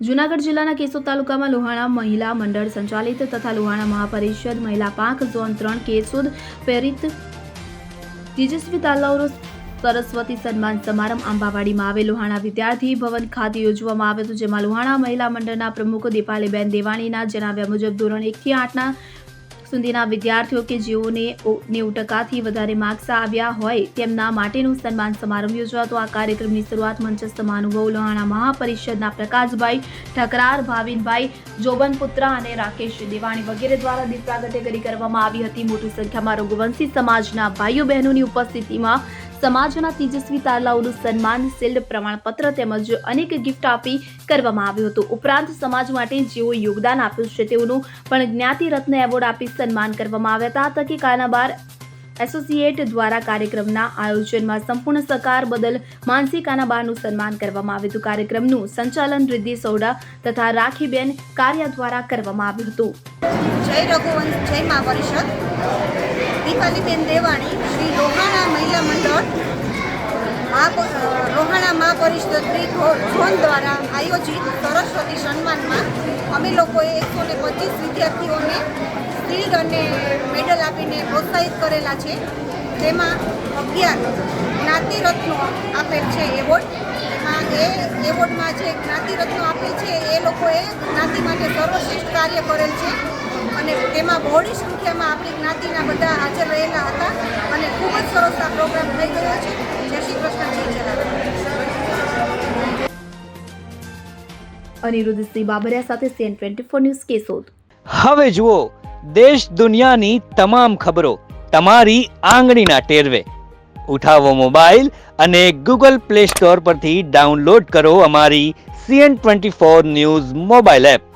જૂનાગઢ જિલ્લાના કેશોદ તાલુકામાં લોહાણા મહિલા મંડળ સંચાલિત તથા લોહાણા મહાપરિષદ મહિલા પાંખ ઝોન ત્રણ કેશોદ પ્રેરિત તેજસ્વી તાલાવરો સરસ્વતી સન્માન સમારંભ આંબાવાડીમાં આવેલ લોહાણા વિદ્યાર્થી ભવન ખાતે યોજવામાં આવ્યો હતો, જેમાં લોહાણા મહિલા મંડળના પ્રમુખ દીપાલીબેન દેવાણીના જણાવ્યા મુજબ ધોરણ એકથી આઠના સુધીના વિદ્યાર્થીઓ કે જેઓને નેવું ટકાથી વધારે માર્ક્સ આવ્યા હોય, તેમના માટેનું સન્માન સમારંભ યોજાતો. આ કાર્યક્રમની શરૂઆત મંચસ્થ મહાનુભાવો લોહાણા મહાપરિષદના પ્રકાશભાઈ ઠકરાર, ભાવિનભાઈ જોબનપુત્ર અને રાકેશ દેવાણી વગેરે દ્વારા દીપ પ્રાગટ્ય કરી કરવામાં આવી હતી. મોટી સંખ્યામાં રઘુવંશી સમાજના ભાઈઓ બહેનોની ઉપસ્થિતિમાં સમાજના તેજસ્વી તારલાઓનું સન્માન, શિલ્ડ, પ્રમાણપત્ર તેમજ અનેક ગિફ્ટ આપી કરવામાં આવ્યું હતું. ઉપરાંત સમાજ માટે જેઓ યોગદાન આપ્યું છે તેઓનું પણ જ્ઞાતિ રત્ન એવોર્ડ આપી સન્માન કરવામાં આવ્યા હતા. તકે કાનાબાર એસોસિએટ દ્વારા કાર્યક્રમના આયોજનમાં સંપૂર્ણ સહકાર બદલ માનસી કાનાબારનું સન્માન કરવામાં આવ્યું હતું. કાર્યક્રમનું સંચાલન રિદ્ધિ સૌડા તથા રાખીબેન કાર્ય દ્વારા કરવામાં આવ્યું હતું. જય રઘુવંશ, જય મા પરિષદ દીપાલીબેન દેવાણી, શ્રી રોહાણા મહિલા મંડળ રોહાણા મહા ઝોન દ્વારા આયોજિત સરસ્વતી સન્માનમાં અમે લોકોએ એકસો ને પચીસ વિદ્યાર્થીઓને શિલ્ડ અને મેડલ આપીને પ્રોત્સાહિત કરેલા છે. તેમાં અગિયાર જ્ઞાતિરત્નો આપેલ છે એવોર્ડ. એમાં એ એવોર્ડમાં જે જ્ઞાતિરત્નો આપેલ છે એ લોકોએ જ્ઞાતિ માટે સર્વશ્રેષ્ઠ કાર્ય તેમાં બહોળી સંખ્યામાં આપણી જ્ઞાતિના બધા હાજર રહેલા હતા અને ખૂબ જ સરસ આ પ્રોગ્રામ થઈ ગયો છે. જય શ્રી કૃષ્ણ જય જલારામ અનિરુદ્ધ સિંહ બાબરિયા સાથે CN twenty four news Keshod. હવે જુઓ દેશ દુનિયાની તમામ ખબરો તમારી આંગળીના ટેરવે. ઉઠાવો મોબાઈલ અને ગૂગલ પ્લે સ્ટોર પરથી ડાઉનલોડ કરો અમારી CN twenty four news mobile app.